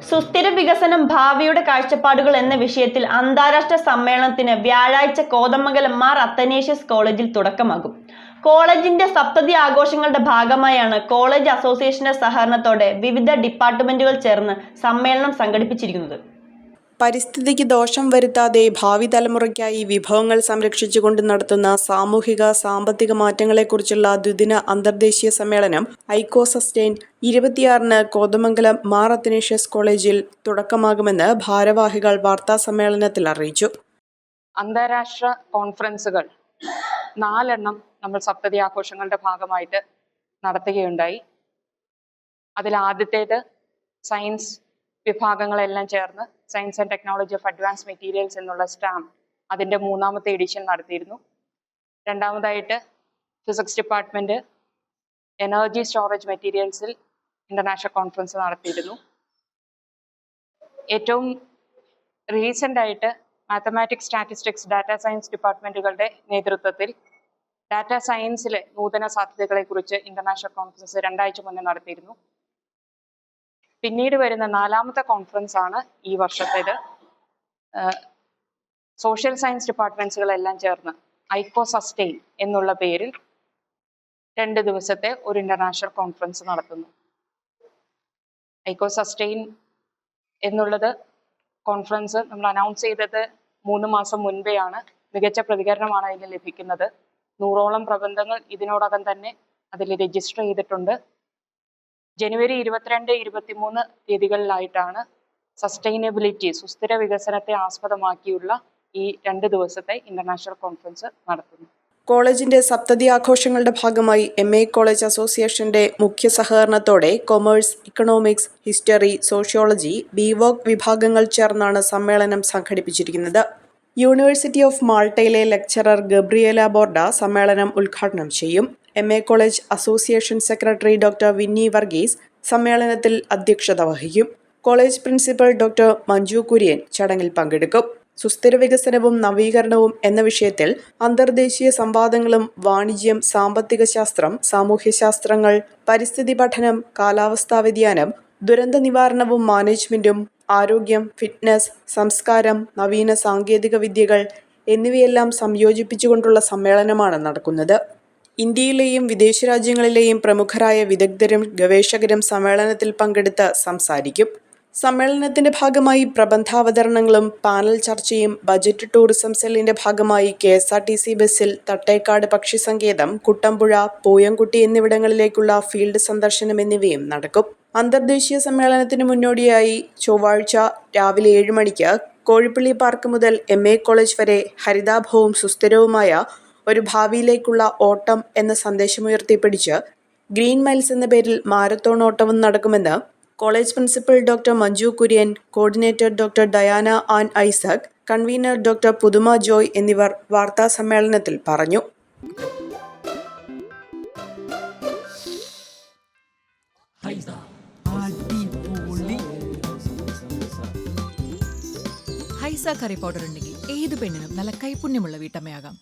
സുസ്ഥിര വികസനം ഭാവിയുടെ കാഴ്ചപ്പാടുകൾ എന്ന വിഷയത്തിൽ അന്താരാഷ്ട്ര സമ്മേളനത്തിന് വ്യാഴാഴ്ച കോതമംഗലം മാർ അത്തനേഷ്യസ് കോളേജിൽ തുടക്കമാകും. കോളേജിന്റെ സപ്തതി ആഘോഷങ്ങളുടെ ഭാഗമായാണ് കോളേജ് അസോസിയേഷന്റെ സഹകരണത്തോടെ വിവിധ ഡിപ്പാർട്ട്മെന്റുകൾ ചേർന്ന് സമ്മേളനം സംഘടിപ്പിച്ചിരിക്കുന്നത്. പരിസ്ഥിതിക്ക് ദോഷം വരുത്താതെ ഭാവി തലമുറയ്ക്കായി വിഭവങ്ങൾ സംരക്ഷിച്ചുകൊണ്ട് നടത്തുന്ന സാമൂഹിക സാമ്പത്തിക മാറ്റങ്ങളെക്കുറിച്ചുള്ള ദ്വിദിന അന്തർദേശീയ സമ്മേളനം ഐക്കോ സസ്റ്റൈൻ ഇരുപത്തിയാറിന് കോതമംഗലം മാർ അത്തനേഷ്യസ് കോളേജിൽ തുടക്കമാകുമെന്ന് ഭാരവാഹികൾ വാർത്താ സമ്മേളനത്തിൽ അറിയിച്ചു. അന്താരാഷ്ട്ര കോൺഫറൻസുകൾ നാലെണ്ണം നമ്മൾ സപ്തതി ആഘോഷങ്ങളുടെ ഭാഗമായിട്ട് നടത്തുകയുണ്ടായി. അതിൽ ആദ്യത്തേത് സയൻസ് വിഭാഗങ്ങളെല്ലാം ചേർന്ന് science and technology of advance materials എന്നുള്ള സ്റ്റാമ്പ് അതിന്റെ മൂന്നാമത്തെ എഡിഷൻ നടത്തിയിരുന്നു. രണ്ടാമതായിട്ട് ഫിസിക്സ് ഡിപ്പാർട്ട്മെന്റ് എനർജി സ്റ്റോറേജ് മെറ്റീരിയൽസിൽ ഇന്റർനാഷണൽ കോൺഫറൻസ് നടത്തിയിരുന്നു. ഏറ്റവും റീസെന്റ് ആയിട്ട് മാത്തമാറ്റിക്സ് സ്റ്റാറ്റിസ്റ്റിക്സ് ഡാറ്റ സയൻസ് ഡിപ്പാർട്ട്മെന്റുകളുടെ നേതൃത്വത്തിൽ ഡാറ്റ സയൻസിലെ നൂതന സാധ്യതകളെക്കുറിച്ച് ഇന്റർനാഷണൽ കോൺഫറൻസ് രണ്ടാഴ്ച മുന്നേ നടത്തിയിരുന്നു. പിന്നീട് വരുന്ന നാലാമത്തെ കോൺഫറൻസ് ആണ് ഈ വർഷത്തേത്. സോഷ്യൽ സയൻസ് ഡിപ്പാർട്ട്മെന്റ്സുകളെല്ലാം ചേർന്ന് ഐക്കോ സസ്റ്റെയിൻ എന്നുള്ള പേരിൽ രണ്ട് ദിവസത്തെ ഒരു ഇന്റർനാഷണൽ കോൺഫറൻസ് നടത്തുന്നു. ഐക്കോ സസ്റ്റെയിൻ എന്നുള്ളത് കോൺഫറൻസ് നമ്മൾ അനൗൺസ് ചെയ്തത് മൂന്ന് മാസം മുൻപെയാണ്. മികച്ച പ്രതികരണമാണ് അതിന് ലഭിക്കുന്നത്. നൂറോളം പ്രബന്ധങ്ങൾ ഇതിനോടകം തന്നെ അതിൽ രജിസ്റ്റർ ചെയ്തിട്ടുണ്ട്. ജനുവരി ഇരുപത്തിരണ്ട് ഇരുപത്തിമൂന്ന് തീയതികളിലായിട്ടാണ് സസ്റ്റൈനബിലിറ്റി സുസ്ഥിര വികസനത്തെ ആസ്പദമാക്കിയുള്ള ഈ രണ്ട് ദിവസത്തെ ഇന്റർനാഷണൽ കോൺഫറൻസ് നടത്തുന്നു. കോളേജിന്റെ സപ്തതി ആഘോഷങ്ങളുടെ ഭാഗമായി എം എ കോളേജ് അസോസിയേഷന്റെ മുഖ്യ സഹകരണത്തോടെ commerce economics history sociology BVoc വിഭാഗങ്ങൾ ചേർന്നാണ് സമ്മേളനം സംഘടിപ്പിച്ചിരിക്കുന്നത്. യൂണിവേഴ്സിറ്റി ഓഫ് മാൾട്ടയിലെ ലെക്ചറർ ഗബ്രിയേല ബോർഡ സമ്മേളനം ഉദ്ഘാടനം ചെയ്യും. M A college association secretary doctor Vinny Varghese സമ്മേളനത്തിൽ അധ്യക്ഷത വഹിക്കും. College principal doctor Manju Kurian ചടങ്ങിൽ പങ്കെടുക്കും. സുസ്ഥിര വികസനവും നവീകരണവും എന്ന വിഷയത്തിൽ അന്തർദേശീയ സംവാദങ്ങളും വാണിജ്യം സാമ്പത്തിക ശാസ്ത്രം സാമൂഹ്യശാസ്ത്രങ്ങൾ പരിസ്ഥിതി പഠനം കാലാവസ്ഥാ വ്യതിയാനം ദുരന്ത നിവാരണവും മാനേജ്മെന്റും ആരോഗ്യം ഫിറ്റ്നസ് സംസ്കാരം നവീന സാങ്കേതിക വിദ്യകൾ എന്നിവയെല്ലാം സംയോജിപ്പിച്ചുകൊണ്ടുള്ള സമ്മേളനമാണ് നടക്കുന്നത്. ഇന്ത്യയിലെയും വിദേശ രാജ്യങ്ങളിലെയും പ്രമുഖരായ വിദഗ്ധരും ഗവേഷകരും സമ്മേളനത്തിൽ പങ്കെടുത്ത് സംസാരിക്കും. സമ്മേളനത്തിന്റെ ഭാഗമായി പ്രബന്ധാവതരണങ്ങളും പാനൽ ചർച്ചയും ബജറ്റ് ടൂറിസം സെല്ലിന്റെ ഭാഗമായി K S R T C ബസ്സിൽ തട്ടേക്കാട് പക്ഷി സങ്കേതം കുട്ടമ്പുഴ പൂയംകുട്ടി എന്നിവിടങ്ങളിലേക്കുള്ള ഫീൽഡ് സന്ദർശനം എന്നിവയും നടക്കും. അന്തർദേശീയ സമ്മേളനത്തിന് മുന്നോടിയായി ചൊവ്വാഴ്ച രാവിലെ ഏഴ് മണിക്ക് കോഴിപ്പള്ളി പാർക്ക് മുതൽ എം എ കോളേജ് വരെ ഹരിതാഭവും സുസ്ഥിരവുമായ ഒരു ഭാവിയിലേക്കുള്ള ഓട്ടം എന്ന സന്ദേശമുയർത്തിപ്പിടിച്ച് ഗ്രീൻ മൈൽസ് എന്ന പേരിൽ മാരത്തോൺ ഓട്ടവും നടക്കുമെന്ന് college principal doctor Manju Kurian coordinator doctor Diana Ann Isaac convener doctor Puthuma Joy എന്നിവർ വാർത്താ സമ്മേളനത്തിൽ പറഞ്ഞു. ഹൈസ കറി പൗഡർ ഉണ്ടെങ്കിൽ ഏത് പെണ്ണിനും നല്ല കൈപുണ്യമുള്ള വീട്ടമ്മയാകാം.